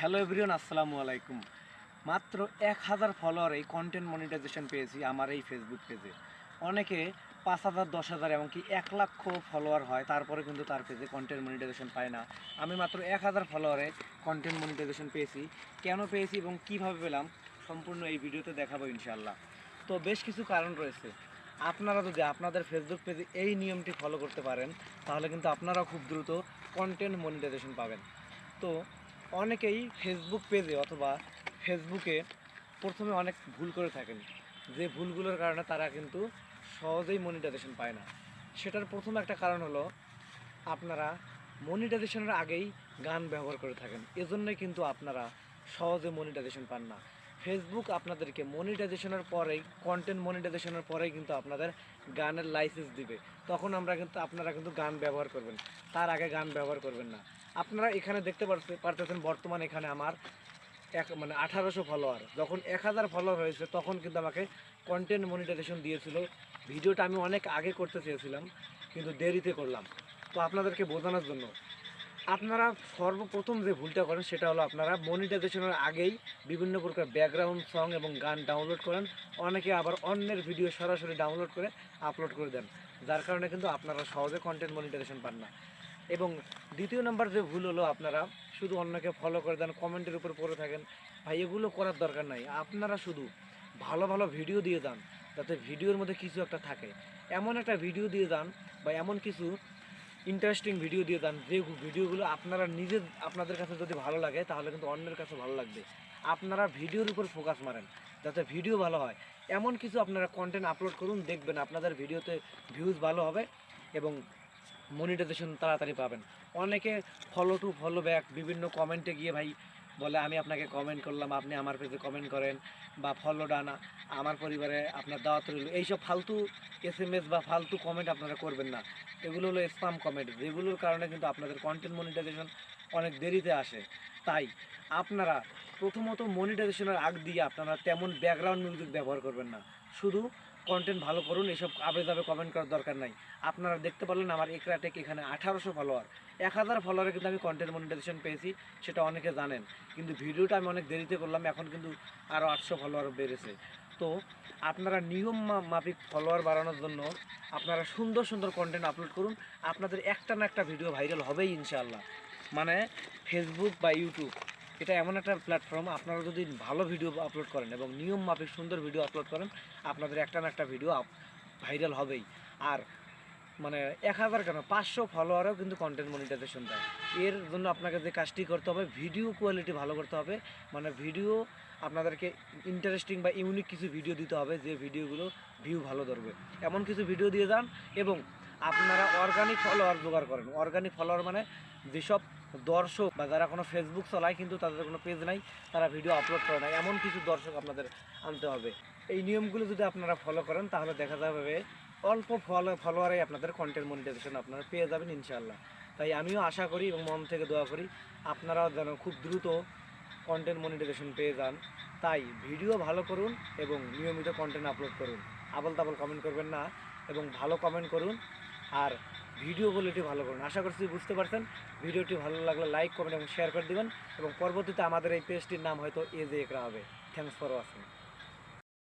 Hello everyone আসসালামু আলাইকুম। মাত্র এক হাজার ফলোয়ার এই কন্টেন্ট মনিটাইজেশন পেয়েছি আমার এই ফেসবুক পেজে অনেকে পাঁচ হাজার, দশ হাজার এমনকি এক লক্ষ ফলোয়ার হয়, তারপরে কিন্তু তার পেজে কন্টেন্ট মনিটাইজেশন পায় না। আমি মাত্র এক হাজার ফলোয়ারে কন্টেন্ট মনিটাইজেশন পেয়েছি। কেন পেয়েছি এবং কীভাবে পেলাম, সম্পূর্ণ এই ভিডিওতে দেখাবো ইনশাল্লাহ তো বেশ কিছু কারণ রয়েছে। আপনারা যদি আপনাদের ফেসবুক পেজে এই নিয়মটি ফলো করতে পারেন, তাহলে কিন্তু আপনারাও খুব দ্রুত কন্টেন্ট মনিটাইজেশন পাবেন। তো অনেকেই ফেসবুক পেজে অথবা ফেসবুকে প্রথমে অনেক ভুল করে থাকেন। যে ভুলগুলোর কারণে তারা কিন্তু সহজেই মনিটাইজেশন পায় না। সেটার প্রথম একটা কারণ হলো, আপনারা মনিটাইজেশনের আগেই গান ব্যবহার করে থাকেন। এজন্যই কিন্তু আপনারা সহজে মনিটাইজেশন পান না। ফেসবুক আপনাদেরকে মনিটাইজেশনের পরেই কন্টেন্ট মনিটাইজেশনের পরেই কিন্তু আপনাদের গানের লাইসেন্স দিবে। তখন আমরা কিন্তু, আপনারা কিন্তু গান ব্যবহার করবেন। তার আগে গান ব্যবহার করবেন না। আপনারা এখানে দেখতে পারতে পারতেছেন বর্তমান এখানে আমার এক মানে আঠারোশো ফলোয়ার যখন এক হাজার ফলোয়ার হয়েছে, তখন কিন্তু আমাকে কন্টেন্ট মনিটাইজেশন দিয়েছিল। ভিডিওটা আমি অনেক আগে করতে চেয়েছিলাম, কিন্তু দেরিতে করলাম। তো আপনাদেরকে বোঝানোর জন্য আপনারা সর্বপ্রথম যে ভুলটা করেন সেটা হলো আপনারা মনিটাইজেশনের আগেই বিভিন্ন প্রকার ব্যাকগ্রাউন্ড সং এবং গান ডাউনলোড করেন। অনেকে আবার অন্যের ভিডিও সরাসরি ডাউনলোড করে আপলোড করে দেন। যার কারণে কিন্তু আপনারা সহজে কন্টেন্ট মনিটাইজেশন পান না। এবং দ্বিতীয় নাম্বার যে ভুল হলো আপনারা শুধু অন্যকে ফলো করে দেন কমেন্টের উপর পড়ে থাকেন। ভাই, এগুলো করার দরকার নাই। আপনারা শুধু ভালো ভালো ভিডিও দিয়ে যান, যাতে ভিডিওর মধ্যে কিছু একটা থাকে। এমন একটা ভিডিও দিয়ে যান বা এমন কিছু ইন্টারেস্টিং ভিডিও দিয়ে দেন। যে ভিডিওগুলো আপনারা নিজে আপনাদের কাছে যদি ভালো লাগে, তাহলে কিন্তু অন্যের কাছে ভালো লাগবে। আপনারা ভিডিওর উপর ফোকাস মারেন, যাতে ভিডিও ভালো হয়। এমন কিছু আপনারা কন্টেন্ট আপলোড করুন, দেখবেন আপনাদের ভিডিওতে ভিউজ ভালো হবে এবং মনিটাইজেশন তাড়াতাড়ি পাবেন। অনেকে ফলো টু ফলো ব্যাক বিভিন্ন কমেন্টে গিয়ে ভাই বলে আমি আপনাকে কমেন্ট করলাম, আপনি আমার পেজে কমেন্ট করেন বা ফলো ডানা, আমার পরিবারে আপনার দাওয়াত রইল। এইসব ফালতু এস এম এস বা ফালতু কমেন্ট আপনারা করবেন না। এগুলো হলো স্পাম কমেন্ট যেগুলোর কারণে কিন্তু আপনাদের কন্টেন্ট মনিটাইজেশন অনেক দেরিতে আসে। তাই আপনারা প্রথমত মনিটাইজেশনের আগ দিয়ে আপনারা তেমন ব্যাকগ্রাউন্ড মিউজিক ব্যবহার করবেন না। শুধু কন্টেন্ট ভালো করুন, এসব আবে যাবে কমেন্ট করার দরকার নাই। আপনারা দেখতে পারলেন আমার একরাটেক এখানে আঠারোশো ফলোয়ার এক হাজার ফলোয়ারে কিন্তু আমি কন্টেন্ট মনিটাইজেশন পেয়েছি, সেটা অনেকে জানেন। কিন্তু ভিডিওটা আমি অনেক দেরিতে করলাম, এখন কিন্তু আরও আটশো ফলোয়ার বেড়েছে। তো আপনারা নিয়ম মাফিক ফলোয়ার বাড়ানোর জন্য আপনারা সুন্দর সুন্দর কন্টেন্ট আপলোড করুন। আপনাদের একটা না একটা ভিডিও ভাইরাল হবেই ইনশাআল্লাহ। মানে ফেসবুক বা ইউটিউব এটা এমন একটা প্ল্যাটফর্ম আপনারা যদি ভালো ভিডিও আপলোড করেন এবং নিয়ম মাফিক সুন্দর ভিডিও আপলোড করেন, আপনাদের একটা না একটা ভিডিও ভাইরাল হবেই। আর মানে এক হাজার কেন? পাঁচশো ফলোয়ারেও কিন্তু কন্টেন্ট মনিটাইজেশন দেয়। এর জন্য আপনাকে যে কাজটি করতে হবে ভিডিও কোয়ালিটি ভালো করতে হবে। মানে ভিডিও আপনাদেরকে ইন্টারেস্টিং বা ইউনিক কিছু ভিডিও দিতে হবে, যে ভিডিওগুলো ভিউ ভালো ধরবে। এমন কিছু ভিডিও দিয়ে যান এবং আপনারা অর্গানিক ফলোয়ার জোগাড় করেন। অর্গানিক ফলোয়ার মানে যেসব দর্শক বা যারা কোনো ফেসবুক চালায় কিন্তু তাদের কোনো পেজ নাই, তারা ভিডিও আপলোড করে না এমন কিছু দর্শক আপনাদের আনতে হবে। এই নিয়মগুলো যদি আপনারা ফলো করেন, তাহলে দেখা যাবে অল্প ফলো ফলোয়ারে আপনাদের কন্টেন্ট মনিটাইজেশন আপনারা পেয়ে যাবেন ইনশাআল্লাহ। তাই আমিও আশা করি এবং মন থেকে দোয়া করি, আপনারাও যেন খুব দ্রুত কন্টেন্ট মনিটাইজেশন পেয়ে যান। তাই ভিডিও ভালো করুন এবং নিয়মিত কন্টেন্ট আপলোড করুন। আবল তাবল কমেন্ট করবেন না এবং ভালো কমেন্ট করুন। আর ভিডিও কোয়ালিটি ভালো করুন। আশা করছি বুঝতে পারছেন। ভিডিওটি ভালো লাগলে লাইক, কমেন্ট এবং শেয়ার করে দেবেন। এবং পরবর্তীতে আমাদের এই পেজটির নাম হয়তো এজে একরা হবে। Thanks for watching